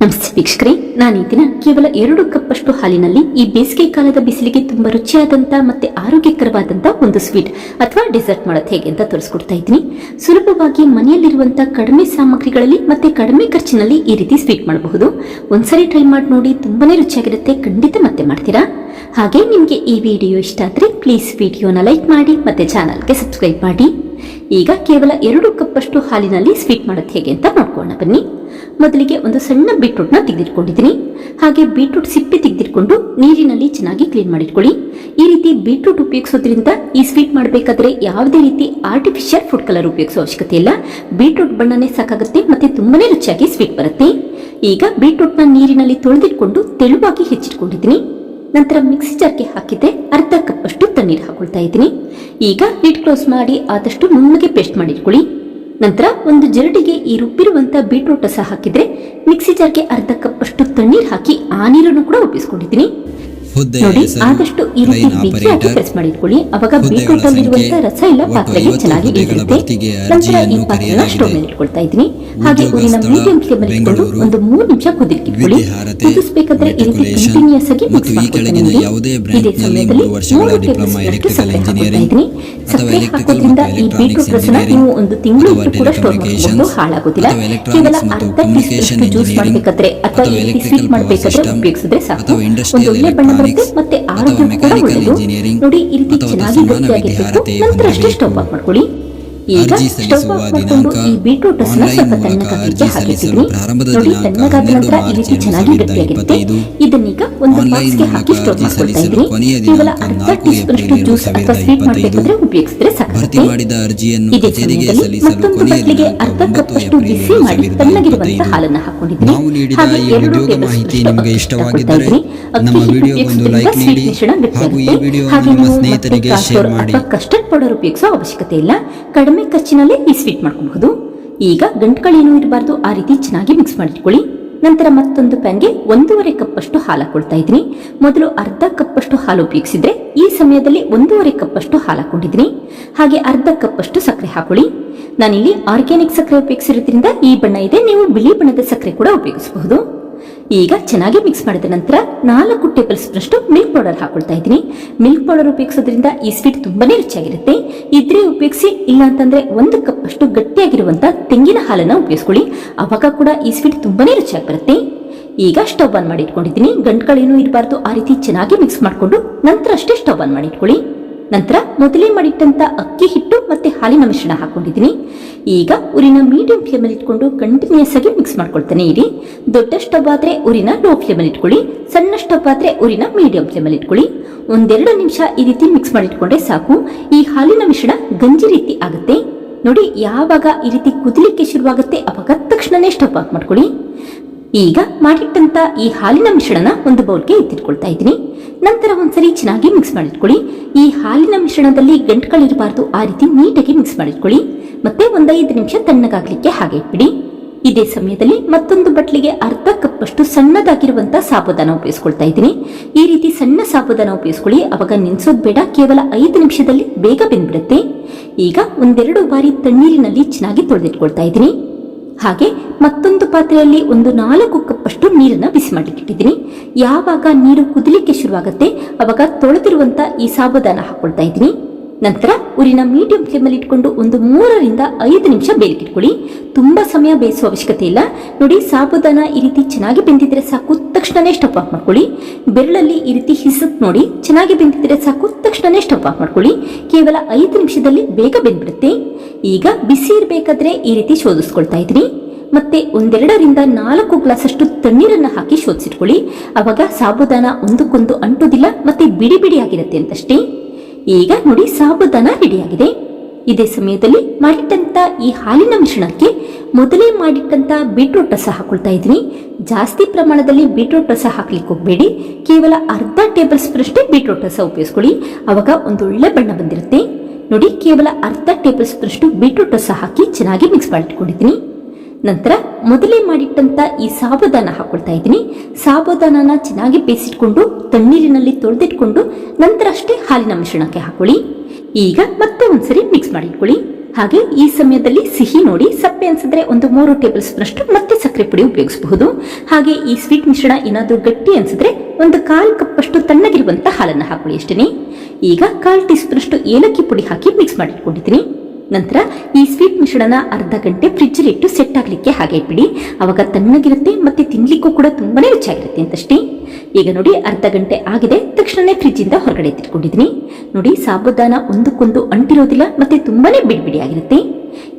ನಮಸ್ತೆ ವೀಕ್ಷಕರೇ, ನಾನು ಈ ದಿನ ಕೇವಲ ಎರಡು ಕಪ್ಪಷ್ಟು ಹಾಲಿನಲ್ಲಿ ಈ ಬೇಸಿಗೆ ಕಾಲದ ಬಿಸಿಲಿಗೆ ತುಂಬಾ ರುಚಿಯಾದಂತ ಮತ್ತೆ ಆರೋಗ್ಯಕರವಾದಂತ ಒಂದು ಸ್ವೀಟ್ ಅಥವಾ ಡೆಸರ್ಟ್ ಮಾಡೋದು ಹೇಗೆ ಅಂತ ತೋರಿಸ್ಕೊಡ್ತಾ ಇದ್ದೀನಿ. ಸುಲಭವಾಗಿ ಮನೆಯಲ್ಲಿರುವಂತ ಕಡಿಮೆ ಸಾಮಗ್ರಿಗಳಲ್ಲಿ ಮತ್ತೆ ಕಡಿಮೆ ಖರ್ಚಿನಲ್ಲಿ ಈ ರೀತಿ ಸ್ವೀಟ್ ಮಾಡಬಹುದು. ಒಂದ್ಸರಿ ಟ್ರೈ ಮಾಡಿ ನೋಡಿ, ತುಂಬಾನೇ ರುಚಿಯಾಗಿರುತ್ತೆ. ಖಂಡಿತ ಮತ್ತೆ ಮಾಡ್ತೀರಾ? ಹಾಗೆ ನಿಮಗೆ ಈ ವಿಡಿಯೋ ಇಷ್ಟ ಆದ್ರೆ ಪ್ಲೀಸ್ ವಿಡಿಯೋನ ಲೈಕ್ ಮಾಡಿ, ಮತ್ತೆ ಚಾನಲ್ಗೆ ಸಬ್ಸ್ಕ್ರೈಬ್ ಮಾಡಿ. ಈಗ ಕೇವಲ ಎರಡು ಕಪ್ಪಷ್ಟು ಹಾಲಿನಲ್ಲಿ ಸ್ವೀಟ್ ಮಾಡೋದು ಹೇಗೆ ಅಂತ ನೋಡ್ಕೊಳ್ಳೋಣ, ಬನ್ನಿ. ಮೊದಲಿಗೆ ಒಂದು ಸಣ್ಣ ಬೀಟ್ರೂಟ್ನ ತೆಗೆದಿಟ್ಕೊಂಡಿದ್ದೀನಿ. ಹಾಗೆ ಬೀಟ್ರೂಟ್ ಸಿಪ್ಪೆ ತೆಗೆದಿಟ್ಕೊಂಡು ನೀರಿನಲ್ಲಿ ಚೆನ್ನಾಗಿ ಕ್ಲೀನ್ ಮಾಡಿಟ್ಕೊಳ್ಳಿ. ಈ ರೀತಿ ಬೀಟ್ರೂಟ್ ಉಪಯೋಗಿಸೋದ್ರಿಂದ ಈ ಸ್ವೀಟ್ ಮಾಡಬೇಕಾದ್ರೆ ಯಾವುದೇ ರೀತಿ ಆರ್ಟಿಫಿಷಿಯಲ್ ಫುಡ್ ಕಲರ್ ಉಪಯೋಗಿಸೋ ಅವಶ್ಯಕತೆ ಇಲ್ಲ. ಬೀಟ್ರೂಟ್ ಬಣ್ಣನೇ ಸಾಕಾಗುತ್ತೆ ಮತ್ತೆ ತುಂಬಾನೇ ರುಚಿಯಾಗಿ ಸ್ವೀಟ್ ಬರುತ್ತೆ. ಈಗ ಬೀಟ್ರೂಟ್ನ ನೀರಿನಲ್ಲಿ ತೊಳೆದಿಟ್ಕೊಂಡು ತೆಳುವಾಗಿ ಹೆಚ್ಚಿಟ್ಕೊಂಡಿದ್ದೀನಿ. ನಂತರ ಮಿಕ್ಸಿ ಜಾರ್ಗೆ ಹಾಕಿದ್ದೆ ಅರ್ಧ ಕಪ್ ತಣ್ಣೀರು ಹಾಕೊಳ್ತಾ ಇದ್ದೀನಿ. ಈಗ ಲಿಡ್ ಕ್ಲೋಸ್ ಮಾಡಿ ಆದಷ್ಟು ನುಣ್ಣಗೆ ಪೇಸ್ಟ್ ಮಾಡಿಟ್ಕೊಳ್ಳಿ ನಂತರ ಒಂದು ಜರಡಿಗೆ ಈ ರುಬ್ಬಿರುವಂತ ಬೀಟ್ರೂಟ್ ಸಹ ಹಾಕಿದ್ರೆ ಮಿಕ್ಸಿ ಜಾರ್ಗೆ ಅರ್ಧ ಕಪ್ ಅಷ್ಟು ತಣ್ಣೀರು ಹಾಕಿ ಆ ನೀರನ್ನು ಕೂಡ ಉಪಯೋಗಿಸ್ಕೊಂಡಿದ್ದೀನಿ ಹುದ್ದೆಯ ನೋಡಿ ಆದಷ್ಟು ಈ ರೀತಿ ಬಿಗಿಯಾಗಿ ಪ್ರೆಸ್ ಮಾಡಿಟ್ಕೊಳ್ಳಿ. ಅವಾಗ ಬೀಟ್ರೂಟ್ ಅಲ್ಲಿರುವಂತ ರಸ ಎಲ್ಲ ಪಾತ್ರೆಗೆ ಚೆನ್ನಾಗಿ ಹುದ್ದೆಗಳ ನಂತರ ಈ ಪಾತ್ರೆನ ಸ್ಟವ್ ಮೇಲೆ ಇಟ್ಕೊಳ್ತಾ ಇದ್ದೀನಿ. ಹಾಗೆ ಊರಿನ ಮೀಡಿಯಂ ಫ್ಲೇಮ್ ಅಲ್ಲಿ ಇಟ್ಕೊಂಡು ಒಂದು ಮೂರು ನಿಮಿಷ ವಿದ್ಯಾರ್ಹತೆ, ಕುದಿಸ್ಬೇಕಾದ್ರೆ ಈ ರೀತಿ ಕಂಟಿನ್ಯೂಸ್ ಆಗಿ ಮಿಕ್ಸ್ ಕೆಳಗಿನ ಯಾವುದೇ ಬ್ರಾಂಚ್ನಲ್ಲಿ ಮೂರು ವರ್ಷಗಳ ಡಿಪ್ಲೊಮಾ ಎಲೆಕ್ಟ್ರಿಕಲ್ ಇಂಜಿನಿಯರಿಂಗ್ ಅಥವಾ ಸಕ್ಕರೆ ಹಾಕೋದ್ರಿಂದ ಈ ಬೀಟ್ರೂಟ್ ರಸನ ನೀವು ಒಂದು ತಿಂಗಳು ಇಟ್ಟು ಕೂಡ ಸ್ಟೋರ್ ಮಾಡ್ಕೊಂಡು ಹಾಳಾಗೋದಿಲ್ಲ. ಕೇವಲ ಅರ್ಧ ಟೀ ಸ್ಪೂನ್ ಜ್ಯೂಸ್ ಮಾಡಬೇಕಾದ್ರೆ ಅಥವಾ ಈ ರೀತಿ ಸ್ವೀಟ್ ಮಾಡಬೇಕಾದ್ರೆ ಉಪಯೋಗಿಸಿದ್ರೆ ಸಾಕು. ಒಂದು ಒಳ್ಳೆ ಎಲೆಕ್ಟ್ರಾನಿಕ್ಸ್ ಮತ್ತೆ ಆರೋಗ್ಯ ಕೂಡ ಮೆಕ್ಯಾನಿಕಲ್ ಒಳ್ಳೆಯದು ಇಂಜಿನಿಯರಿಂಗ್ ನೋಡಿ ಈ ರೀತಿ ಚೆನ್ನಾಗಿ ಗಟ್ಟಿಯಾಗಿರ್ಬೇಕು ನಂತರ ಅಷ್ಟೇ ಹೊಂದಿರಬೇಕು. ಸ್ಟವ್ ಆಫ್ ಮಾಡ್ಕೊಳ್ಳಿ ಈಗ ಅರ್ಜಿ ಸ್ಟವ್ ಆಫ್ ಮಾಡಿಕೊಂಡು ದಿನಾಂಕ ಈ ಬೀಟ್ರೂಟ್ ಆನ್ಲೈನ್ ಸ್ವಲ್ಪ ಅರ್ಜಿ ಸಲ್ಲಿಸಲು ಪ್ರಾರಂಭದ ನೋಡಿ ದಿನಾಂಕ ತಣ್ಣಗಾದ ಹನ್ನೆರಡು ನಂತರ ಈ ರೀತಿ ಚೆನ್ನಾಗಿ ಗಟ್ಟಿಯಾಗಿರುತ್ತೆ. ಇದನ್ನೀಗ ಒಂದು ಬಾಕ್ಸ್ಗೆ ಹಾಕಿ ಸ್ಟೋರ್ ಮಾಡ್ಕೊಳ್ತಾ ಕೇವಲ ದಿನಾಂಕ ಅರ್ಧ ಜ್ಯೂಸ್ ಅಥವಾ ಸ್ವೀಟ್ ಉಪಯೋಗಿಸಿದ್ರೆ ಸಾಕಾಗುತ್ತೆ ಇದೇ ಸಮಯದಲ್ಲಿ ಮತ್ತೊಂದು ಬಟ್ಲಿಗೆ ದಿನಾಂಕ ಅರ್ಧ ಬಿಸಿ ಮಾಡಿ ಹಾಲನ್ನ ಹಾಗೆ ಎರಡು ಟೇಬಲ್ ಸ್ಪೂನ್ ನಿಮಗೆ ಇಷ್ಟವಾಗಿದ್ದರೆ ನಮ್ಮ. ವಿಡಿಯೋಗೊಂದು ಲೈಕ್ ನೀಡಿ ಹಾಗೂ ಈ. ವಿಡಿಯೋವನ್ನು ನಿಮ್ಮ ಸ್ನೇಹಿತರಿಗೆ ಶೇರ್ ಮಾಡಿ. ಕಷ್ಟಪಡೋರು ಕಸ್ಟರ್ಡ್ ಪೌಡರ್ ಉಪಯೋಗಿಸೋ ಅವಶ್ಯಕತೆ ಇಲ್ಲ. ಕಡಿಮೆ ಖರ್ಚಿನಲ್ಲೇ ಈ ಸ್ವೀಟ್ ಮಾಡ್ಕೋಬಹುದು. ಈಗ ಗಂಟುಗಳೇನು ಇರಬಾರ್ದು, ಆ ರೀತಿ ಚೆನ್ನಾಗಿ ಮಿಕ್ಸ್ ಮಾಡಿಟ್ಕೊಳ್ಳಿ ನಂತರ ಮತ್ತೊಂದು ಪ್ಯಾನ್ಗೆ ಒಂದೂವರೆ ಕಪ್ ಅಷ್ಟು ಹಾಲು ಹಾಕೊಳ್ತಾ ಇದ್ದೀನಿ. ಮೊದಲು ಅರ್ಧ ಕಪ್ ಅಷ್ಟು ಹಾಲು ಉಪಯೋಗಿಸಿದ್ರೆ ಈ ಸಮಯದಲ್ಲಿ ಒಂದೂವರೆ ಕಪ್ ಅಷ್ಟು ಹಾಲು ಹಾಕೊಂಡಿದ್ದೀನಿ. ಹಾಗೆ ಅರ್ಧ ಕಪ್ ಅಷ್ಟು ಸಕ್ಕರೆ ಹಾಕೊಳ್ಳಿ. ನಾನಿಲ್ಲಿ ಆರ್ಗ್ಯಾನಿಕ್ ಸಕ್ಕರೆ ಉಪಯೋಗಿಸಿರೋದ್ರಿಂದ ಈ ಬಣ್ಣ ಇದೆ, ನೀವು ಬಿಳಿ ಬಣ್ಣದ ಸಕ್ಕರೆ ಕೂಡ ಉಪಯೋಗಿಸಬಹುದು. ಈಗ ಚೆನ್ನಾಗಿ ಮಿಕ್ಸ್ ಮಾಡಿದ ನಂತರ ನಾಲ್ಕು ಟೇಬಲ್ ಸ್ಪೂನ್ ಅಷ್ಟು ಮಿಲ್ಕ್ ಪೌಡರ್ ಹಾಕೊಳ್ತಾ ಇದ್ದೀನಿ. ಮಿಲ್ಕ್ ಪೌಡರ್ ಉಪಯೋಗಿಸೋದ್ರಿಂದ ಈ ಸ್ವೀಟ್ ತುಂಬಾನೇ ರುಚಿಯಾಗಿರುತ್ತೆ. ಇದ್ರೆ ಉಪಯೋಗಿಸಿ ಇಲ್ಲ ಅಂತಂದ್ರೆ ಒಂದು ಕಪ್ ಅಷ್ಟು ಗಟ್ಟಿಯಾಗಿರುವಂತ ತೆಂಗಿನ ಹಾಲನ್ನ ಉಪಯೋಗಿಸ್ಕೊಳ್ಳಿ. ಅವಾಗ ಕೂಡ ಈ ಸ್ವೀಟ್ ತುಂಬಾನೇ ರುಚಿಯಾಗಿ ಬರುತ್ತೆ. ಈಗ ಸ್ಟವ್ ಆನ್ ಮಾಡಿ ಇಟ್ಕೊಂಡಿದ್ದೀನಿ. ಗಂಟುಗಳೇನು ಇರಬಾರ್ದು. ಆ ರೀತಿ ಚೆನ್ನಾಗಿ ಮಿಕ್ಸ್ ಮಾಡಿಕೊಂಡು ನಂತರ ಅಷ್ಟೇ ಸ್ಟವ್ ಆನ್ ಮಾಡಿ ಇಟ್ಕೊಳ್ಳಿ. ನಂತರ ಮೊದಲೇ ಮಾಡಿಟ್ಟಂತ ಅಕ್ಕಿ ಹಿಟ್ಟು ಮತ್ತೆ ಹಾಲಿನ ಮಿಶ್ರಣ ಹಾಕೊಂಡಿದ್ದೀನಿ. ಈಗ ಉರಿನ ಮೀಡಿಯಂ ಫ್ಲೇಮಲ್ಲಿ ಇಟ್ಕೊಂಡು ಕಂಟಿನ್ಯೂಸ್ ಆಗಿ ಮಿಕ್ಸ್ ಮಾಡ್ಕೊಳ್ತಾನೆ ಇರಿ. ದೊಡ್ಡ ಸ್ಟವ್ ಆದ್ರೆ ಉರಿನ ಲೋ ಫ್ಲೇಮಲ್ಲಿ ಇಟ್ಕೊಳ್ಳಿ, ಸಣ್ಣ ಸ್ಟವ್ ಆದ್ರೆ ಉರಿನ ಮೀಡಿಯಂ ಫ್ಲೇಮಲ್ಲಿ ಇಟ್ಕೊಳ್ಳಿ. ಒಂದೆರಡು ನಿಮಿಷ ಈ ರೀತಿ ಮಿಕ್ಸ್ ಮಾಡಿಟ್ಕೊಂಡ್ರೆ ಸಾಕು. ಈ ಹಾಲಿನ ಮಿಶ್ರಣ ಗಂಜಿ ರೀತಿ ಆಗುತ್ತೆ. ನೋಡಿ, ಯಾವಾಗ ಈ ರೀತಿ ಕುದಿಲಿಕ್ಕೆ ಶುರುವಾಗುತ್ತೆ, ಅವಾಗ ತಕ್ಷಣನೇ ಸ್ಟವ್ ಆಫ್ ಮಾಡ್ಕೊಳ್ಳಿ. ಈಗ ಮಾಡಿಟ್ಟಂತ ಈ ಹಾಲಿನ ಮಿಶ್ರಣ ಒಂದು ಬೌಲ್ಗೆ ಎತ್ತಿಟ್ಕೊಳ್ತಾ ಇದ್ದೀನಿ. ನಂತರ ಒಂದ್ಸರಿ ಚೆನ್ನಾಗಿ ಮಿಕ್ಸ್ ಮಾಡಿಟ್ಕೊಳ್ಳಿ. ಈ ಹಾಲಿನ ಮಿಶ್ರಣದಲ್ಲಿ ಗಂಟುಗಳಿರಬಾರ್ದು ಆ ರೀತಿ ನೀಟಾಗಿ ಮಿಕ್ಸ್ ಮಾಡಿಟ್ಕೊಳ್ಳಿ. ಮತ್ತೆ ಒಂದೈದು ನಿಮಿಷ ತಣ್ಣಗಾಗ್ಲಿಕ್ಕೆ ಹಾಗೆ ಇಟ್ಬಿಡಿ. ಇದೇ ಸಮಯದಲ್ಲಿ ಮತ್ತೊಂದು ಬಟ್ಲಿಗೆ ಅರ್ಧ ಕಪ್ ಅಷ್ಟು ಸಣ್ಣದಾಗಿರುವಂತ ಸಾಬುದಾನ ಉಪಯೋಗಿಸ್ಕೊಳ್ತಾ ಇದ್ದೀನಿ. ಈ ರೀತಿ ಸಣ್ಣ ಸಾಬುದಾನ ಉಪಯೋಗಿಸ್ಕೊಳ್ಳಿ. ಅವಾಗ ನೆನೆಸೋದು ಬೇಡ, ಕೇವಲ ಐದು ನಿಮಿಷದಲ್ಲಿ ಬೇಗ ಬೆಂದ್ಬಿಡುತ್ತೆ. ಈಗ ಒಂದೆರಡು ಬಾರಿ ತಣ್ಣೀರಿನಲ್ಲಿ ಚೆನ್ನಾಗಿ ತೊಳೆದಿಟ್ಕೊಳ್ತಾ ಇದ್ದೀನಿ. ಹಾಗೆ ಮತ್ತೊಂದು ಪಾತ್ರೆಯಲ್ಲಿ ಒಂದು ನಾಲ್ಕು ಕಪ್ ಅಷ್ಟು ನೀರನ್ನ ಬಿಸಿ ಮಾಡಿಟ್ಟಿದ್ದೀನಿ ಯಾವಾಗ ನೀರು ಕುದಲಿಕ್ಕೆ ಶುರುವಾಗುತ್ತೆ, ಅವಾಗ ತೊಳೆದಿರುವಂತ ಈ ಸಾಬುದಾನ ಹಾಕೊಳ್ತಾ ಇದ್ದೀನಿ. ನಂತರ ಉರಿನ ಮೀಡಿಯಂ ಫ್ಲೇಮಲ್ಲಿ ಇಟ್ಕೊಂಡು ಒಂದು ಮೂರರಿಂದ ಐದು ನಿಮಿಷ ಬೇಯಿಟ್ಕೊಳ್ಳಿ ತುಂಬಾ ಸಮಯ ಬೇಯಿಸುವ ಅವಶ್ಯಕತೆ ಇಲ್ಲ. ನೋಡಿ, ಸಾಬುದಾನ ಈ ರೀತಿ ಚೆನ್ನಾಗಿ ಬೆಂದಿದ್ರೆ ಸಾಕು, ತಕ್ಷಣನೇ ಸ್ಟಾಪ್ ಆಫ್ ಮಾಡ್ಕೊಳ್ಳಿ. ಬೆರಳಲ್ಲಿ ಈ ರೀತಿ ಹಿಸತ್ ನೋಡಿ, ಚೆನ್ನಾಗಿ ಬೆಂದಿದ್ರೆ ಸಾಕು, ತಕ್ಷಣನೇ ಸ್ಟಾಪ್ ಆಫ್ ಮಾಡ್ಕೊಳ್ಳಿ. ಕೇವಲ ಐದು ನಿಮಿಷದಲ್ಲಿ ಬೇಗ ಬೆಂದ್ಬಿಡುತ್ತೆ. ಈಗ ಬಿಸಿ ಇರಬೇಕಾದ್ರೆ ಈ ರೀತಿ ಶೋಧಿಸ್ಕೊಳ್ತಾ ಇದ್ರಿ. ಮತ್ತೆ ಒಂದೆರಡರಿಂದ ನಾಲ್ಕು ಗ್ಲಾಸ್ ಅಷ್ಟು ತಣ್ಣೀರನ್ನು ಹಾಕಿ ಶೋಧಿಸಿಟ್ಕೊಳ್ಳಿ. ಅವಾಗ ಸಾಬುದಾನ ಒಂದಕ್ಕೊಂದು ಅಂಟೋದಿಲ್ಲ, ಮತ್ತೆ ಬಿಡಿ ಬಿಡಿ ಆಗಿರುತ್ತೆ ಅಂತಷ್ಟೇ. ಈಗ ನೋಡಿ ಸಾಬುದಾನ ರೆಡಿಯಾಗಿದೆ. ಇದೇ ಸಮಯದಲ್ಲಿ ಮಾಡಿಟ್ಟಂತ ಈ ಹಾಲಿನ ಮಿಶ್ರಣಕ್ಕೆ ಮೊದಲೇ ಮಾಡಿಟ್ಟಂತ ಬೀಟ್ರೂಟ್ ರಸ ಹಾಕೊಳ್ತಾ ಇದ್ದೀನಿ. ಜಾಸ್ತಿ ಪ್ರಮಾಣದಲ್ಲಿ ಬೀಟ್ರೂಟ್ ರಸ ಹಾಕ್ಲಿಕ್ಕೆ ಹೋಗಬೇಡಿ. ಕೇವಲ ಅರ್ಧ ಟೇಬಲ್ ಸ್ಪೂನ್ ಅಷ್ಟೇ ಬೀಟ್ರೂಟ್ ರಸ ಉಪಯೋಗಿಸ್ಕೊಳ್ಳಿ. ಅವಾಗ ಒಂದು ಒಳ್ಳೆ ಬಣ್ಣ ಬಂದಿರುತ್ತೆ. ನೋಡಿ ಕೇವಲ ಅರ್ಧ ಟೇಬಲ್ ಸ್ಪೂನ್ ಅಷ್ಟು ಬೀಟ್ರೂಟ್ ರಸ ಹಾಕಿ ಚೆನ್ನಾಗಿ ಮಿಕ್ಸ್ ಮಾಡಿಟ್ಕೊಂಡಿದ್ದೀನಿ. ನಂತರ ಮೊದಲೇ ಮಾಡಿಟ್ಟಂತ ಈ ಸಾಬುದಾನ ಹಾಕೊಳ್ತಾ ಇದ್ದೀನಿ. ಸಾಬುದಾನನ ಚೆನ್ನಾಗಿ ಬೇಯಿಸಿಟ್ಕೊಂಡು ತಣ್ಣೀರಿನಲ್ಲಿ ತೊಳೆದಿಟ್ಕೊಂಡು ನಂತರ ಅಷ್ಟೇ ಹಾಲಿನ ಮಿಶ್ರಣಕ್ಕೆ ಹಾಕೊಳ್ಳಿ. ಈಗ ಮತ್ತೆ ಒಂದ್ಸರಿ ಮಿಕ್ಸ್ ಮಾಡಿಟ್ಕೊಳ್ಳಿ. ಹಾಗೆ ಈ ಸಮಯದಲ್ಲಿ ಸಿಹಿ ನೋಡಿ ಸಪ್ಪೆ ಅನ್ಸಿದ್ರೆ ಒಂದು ಮೂರು ಟೇಬಲ್ ಸ್ಪೂನ್ ಅಷ್ಟು ಮತ್ತೆ ಸಕ್ಕರೆ ಪುಡಿ ಉಪಯೋಗಿಸಬಹುದು. ಹಾಗೆ ಈ ಸ್ವೀಟ್ ಮಿಶ್ರಣ ಏನಾದರೂ ಗಟ್ಟಿ ಅನ್ಸಿದ್ರೆ ಒಂದು ಕಾಲು ಕಪ್ ಅಷ್ಟು ತಣ್ಣಗಿರುವಂತ ಹಾಲನ್ನು ಹಾಕೊಳ್ಳಿ ಅಷ್ಟೇ ಈಗ ಕಾಲ್ ಟೀ ಸ್ಪೂನ್ ಅಷ್ಟು ಏಲಕ್ಕಿ ಪುಡಿ ಹಾಕಿ ಮಿಕ್ಸ್ ಮಾಡಿಟ್ಕೊಂಡಿದ್ದೀನಿ. ನಂತರ ಈ ಸ್ವೀಟ್ ಮಿಶ್ರಣನ ಅರ್ಧ ಗಂಟೆ ಫ್ರಿಜ್ ಇಟ್ಟು ಸೆಟ್ ಆಗಲಿಕ್ಕೆ ಹಾಗೆ ಇಟ್ಬಿಡಿ. ಅವಾಗ ತಣ್ಣಗಿರುತ್ತೆ ಮತ್ತೆ ತಿನ್ಲಿಕ್ಕೂ ಕೂಡ ತುಂಬಾನೇ ರುಚಿಯಾಗಿರುತ್ತೆ ಅಂತಷ್ಟೇ. ಈಗ ನೋಡಿ ಅರ್ಧ ಗಂಟೆ ಆಗಿದೆ, ತಕ್ಷಣನೇ ಫ್ರಿಜ್ ಇಂದ ಹೊರಗಡೆ ಎತ್ತಿಟ್ಕೊಂಡಿದ್ದೀನಿ. ನೋಡಿ ಸಾಬುದಾನ ಒಂದಕ್ಕೊಂದು ಅಂಟಿರೋದಿಲ್ಲ ಮತ್ತೆ ತುಂಬಾನೇ ಬಿಡಿ ಆಗಿರುತ್ತೆ.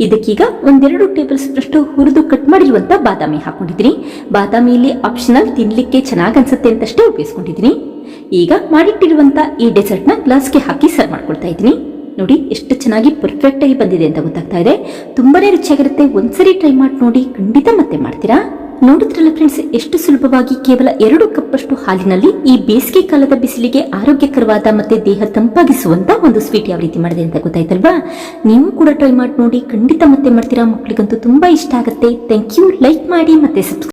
ಇದಕ್ಕೀಗ ಒಂದೆರಡು ಟೇಬಲ್ ಸ್ಪೂನ್ ಹುರಿದು ಕಟ್ ಮಾಡಿರುವಂತ ಬಾದಾಮಿ ಹಾಕೊಂಡಿದ್ದೀನಿ. ಬಾದಾಮಿಯಲ್ಲಿ ಆಪ್ಷನಲ್ ತಿನ್ಲಿಕ್ಕೆ ಚೆನ್ನಾಗಿ ಅನ್ಸುತ್ತೆ ಅಂತಷ್ಟೇ ಉಪಯೋಗಿಸ್ಕೊಂಡಿದ್ದೀನಿ. ಈಗ ಮಾಡಿಟ್ಟಿರುವಂತ ಈ ಡೆಸರ್ಟ್ನ ಗ್ಲಾಸ್ಗೆ ಹಾಕಿ ಸರ್ವ್ ಮಾಡ್ಕೊಳ್ತಾ ಇದ್ದೀನಿ. ನೋಡಿ ಎಷ್ಟು ಚೆನ್ನಾಗಿ ಪರ್ಫೆಕ್ಟ್ ಆಗಿ ಬಂದಿದೆ ಅಂತ ಗೊತ್ತಾಗ್ತಾ ಇದೆ. ತುಂಬಾನೇ ರುಚಿಯಾಗಿರುತ್ತೆ. ಒಂದ್ಸರಿ ಟ್ರೈ ಮಾಡಿ ನೋಡಿ, ಖಂಡಿತ ಮತ್ತೆ ಮಾಡ್ತೀರಾ? ನೋಡಿದ್ರಲ್ಲ ಫ್ರೆಂಡ್ಸ್ ಎಷ್ಟು ಸುಲಭವಾಗಿ ಕೇವಲ ಎರಡು ಕಪ್ ಅಷ್ಟು ಹಾಲಿನಲ್ಲಿ ಈ ಬೇಸಿಗೆ ಕಾಲದ ಬಿಸಿಲಿಗೆ ಆರೋಗ್ಯಕರವಾದ ಮತ್ತೆ ದೇಹ ತಂಪಾಗಿಸುವಂತ ಒಂದು ಸ್ವೀಟ್ ಯಾವ ರೀತಿ ಮಾಡಿದೆ ಅಂತ ಗೊತ್ತಾಯ್ತಲ್ವಾ? ನೀವು ಕೂಡ ಟ್ರೈ ಮಾಡಿ ನೋಡಿ, ಖಂಡಿತ ಮತ್ತೆ ಮಾಡ್ತೀರಾ? ಮಕ್ಕಳಿಗಂತೂ ತುಂಬಾ ಇಷ್ಟ ಆಗುತ್ತೆ. ಥ್ಯಾಂಕ್ ಯು ಲೈಕ್ ಮಾಡಿ ಮತ್ತೆ ಸಬ್ಸ್ಕ್ರೈಬ್